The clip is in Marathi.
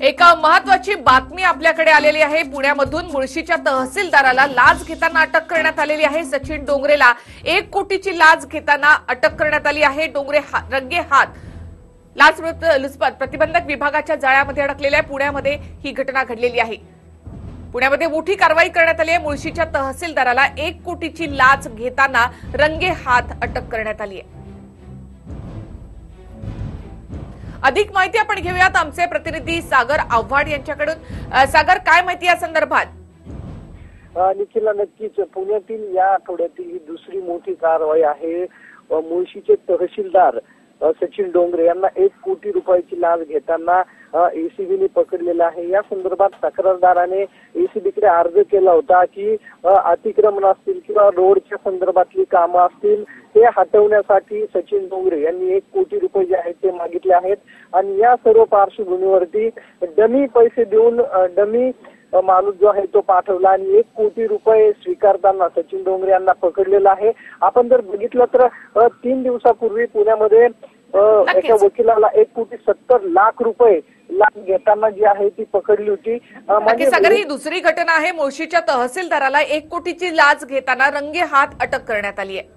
एका महत्वाची बातमी आपल्याकडे आलेली आहे. पुण्यामधून मुळशीच्या तहसीलदाराला लाच घेताना अटक करण्यात आलेली आहे. सचिन डोंगरेला एक कोटीची लाच घेताना अटक करण्यात आली आहे. डोंगरे हा- रंगे हात. लाच लुचपत प्रतिबंधक विभागाच्या जाळ्यामध्ये अडकलेल्या पुण्यामध्ये ही घटना घडलेली आहे. पुण्यामध्ये मोठी कारवाई करण्यात आली आहे. मुळशीच्या तहसीलदाराला एक कोटीची लाच घेताना रंगे हात अटक करण्यात आली आहे. अधिक माहिती आपण घेऊयात. आमचे प्रतिनिधी सागर आव्हाड यांच्याकडून. सागर काय माहिती या संदर्भात? निखिल निखिलला नक्कीच पुण्यातील या आठवड्यातील ही दुसरी मोठी कारवाई आहे. मुळशीचे तहसीलदार सचिन डोंगरे यांना एक कोटी रुपयाची लाच घेताना एसीबीने पकडलेला आहे. या संदर्भात तक्रारदाराने एसीबीकडे अर्ज केला होता की अतिक्रमण असतील किंवा रोडच्या संदर्भातली कामं असतील ते हटवण्यासाठी सचिन डोंगरे यांनी एक कोटी रुपये जे आहेत ते मागितले आहेत. आणि या सर्व पार्श्वभूमीवरती डमी पैसे देऊन डमी माणूस जो आहे तो पाठवला आणि एक कोटी रुपये स्वीकारताना सचिन डोंगरे यांना पकडलेला आहे. आपण जर बघितलं तर तीन दिवसापूर्वी पुण्यामध्ये. एका वकिलाला एक कोटी सत्तर लाख रुपये लाच घेताना जी आहे ती पकडली होती. नक्की सागर ही म्हणजे दुसरी घटना आहे. मुळशीच्या तहसीलदाराला एक कोटीची लाच घेताना रंगे हात अटक करण्यात आली आहे.